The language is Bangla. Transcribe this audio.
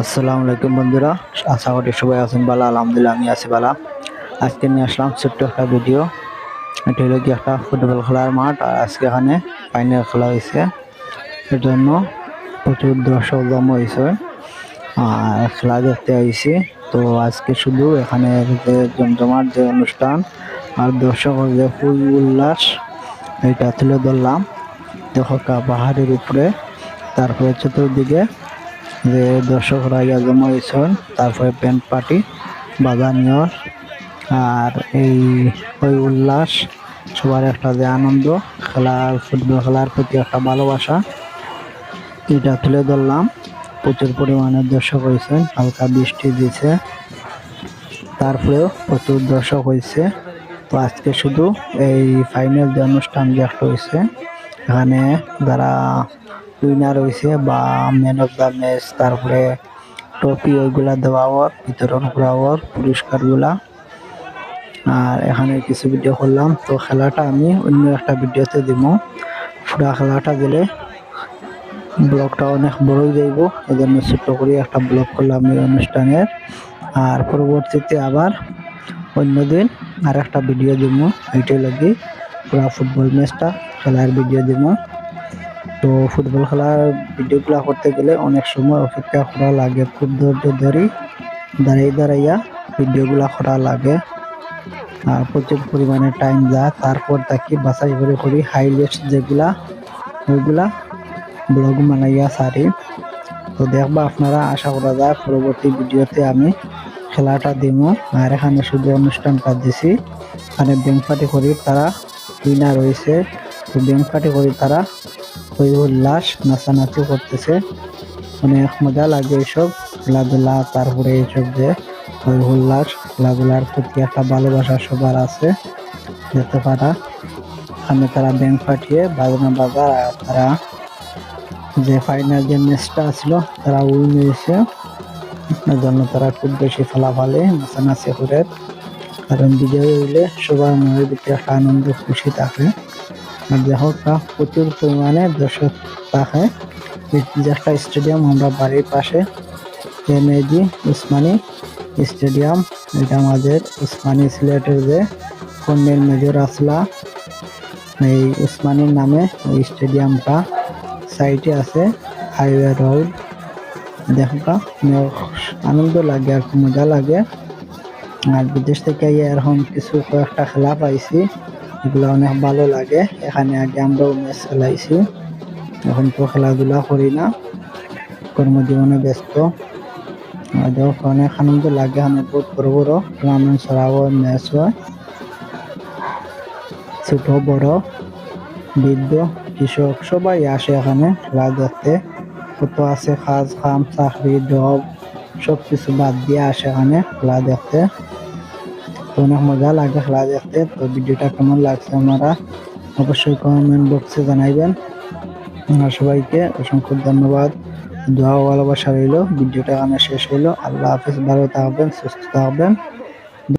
আসসালামু আলাইকুম বন্ধুরা। আশা করি সবাই আছেন ভালো, আলহামদুলিল্লাহ আমি আছি ভালো। আজকে নিয়ে আসলাম ছোট্ট একটা ভিডিও। এটা হলো কি একটা ফুটবল খেলার মাঠ, আর আজকে এখানে ফাইনাল খেলা হয়েছে। এর জন্য প্রচুর দর্শক জমা হয়েছে। আর খেলা দেখতে আইছি। তো আজকে শুধু এখানে যে জমজমাট, যে অনুষ্ঠান, আর দর্শকের যে ফুল উল্লাস, এটা তুলে ধরলাম। দেখো পাহাড়ের উপরে, তারপরে চতুর্দিকে যে দর্শকরা ইয়া জমা তারপরে প্যান্ট পার্টি বাজানীয় আর এই ওই উল্লাস, সবার একটা যে আনন্দ, খেলার, ফুটবল খেলার প্রতি একটা ভালোবাসা। এটা তুলে ধরলাম। প্রচুর পরিমাণে দর্শক হয়েছেন হালকা বৃষ্টি দিয়েছে। তারপরেও প্রচুর দর্শক হয়েছে। তো আজকে শুধু এই ফাইনাল যে অনুষ্ঠান যে একটা হয়েছে, এখানে যারা উইনার হয়েছে বা ম্যান অফ দ্য ম্যাচ তারপরে ট্রফি ওইগুলা দেওয়া হওয়ার, বিতরণ করা হওয়ার, পুরস্কারগুলা। আর এখানে কিছু ভিডিও করলাম। তো খেলাটা আমি অন্য একটা ভিডিওতে দিব পুরা খেলাটা দিলে ব্লগটা অনেক বড়ই যাইব এজন্য ছোট্ট করে একটা ব্লগ করলাম এই অনুষ্ঠানের আর পরবর্তীতে আবার অন্যদিন আর একটা ভিডিও দিব এইটাই লাগি পুরা ফুটবল ম্যাচটা খেলার ভিডিও দিব তো ফুটবল খেলার ভিডিওগুলো করতে গেলে অনেক সময় অপেক্ষা করা লাগে। খুব ধৈর্য ধরি দাঁড়িয়ে দাঁড়াইয়া ভিডিওগুলো করা লাগে। আর প্রচুর পরিমাণে টাইম যায়। তারপর তাকে বাছাই করে করি হাইলাইটস যেগুলা, ওইগুলা ব্লগ বানাইয়া সারি। তো দেখবা আপনারা আশা করা যায় পরবর্তী ভিডিওতে আমি খেলাটা দিব। আর এখানে শুধু অনুষ্ঠানটা দিছি এখানে ব্যাংক পার্টি করি তারা উইনার রয়েছে তো ব্যাংক পার্টি করি তারা ওই উল্লাস নাচানাচি করতেছে। অনেক মজা লাগে এইসব খেলাধুলা, তারপরে এইসব যে ওই উল্লাস খেলাধুলার প্রতি একটা ভালোবাসা সবার আছে। যেতে পারা এখানে তারা ব্যাংক পাঠিয়ে বাজনা বাজার, আর তারা যে ফাইনাল যে ম্যাচটা আসলো তারা উইন হয়েছে এর জন্য তারা খুব বেশি ফলাফলে নাচানাচি করে। কারণ বিজয় হইলে সবার মনের ভিতরে একটা আনন্দ, খুশি থাকে। তা প্রচুর পরিমাণে দর্শক যে একটা স্টেডিয়াম আমরা বাড়ির পাশে। MAG Osmani stadium. এটা আমাদের উসমানী সিলেটের যে কর্নেল মেজর আসলা। এই উসমানীর নামে ওই স্টেডিয়ামটা সাইডে আছে, হাইওয়ে রোড। দেখা আনন্দ লাগে আর মজা লাগে। আর বিদেশ থেকে এরকম কিছু কয়েকটা খেলা পাইছি। এগুলো অনেক ভালো লাগে। এখানে আগে আমরাও ম্যাচ খেলাইছি। এখন তো খেলাধুলা করি না। কর্মজীবনে ব্যস্ত। আমাদের অনেক আনন্দ লাগে অনেক বহুত বড় বড় টুর্নামেন্ট ছাড়াও ম্যাচ হয়। ছোট, বড়, বৃদ্ধ, কৃষক, সবাই আসে এখানে খেলা দেখতে কত আছে, কাজ, কাম, চাকরি জব সব কিছু বাদ দিয়ে আসে এখানে খেলা দেখতে অনেক মজা লাগে খেলা দেখতে, তো ভিডিওটা কেমন লাগছে আপনারা অবশ্যই কমেন্ট বক্সে জানাইবেন। আমার সবাইকে অসংখ্য ধন্যবাদ। দোয়া ভালোবাসা রইল। ভিডিওটা এখানে শেষ হইল। আল্লাহ হাফিজ। ভালো থাকবেন, সুস্থ থাকবেন।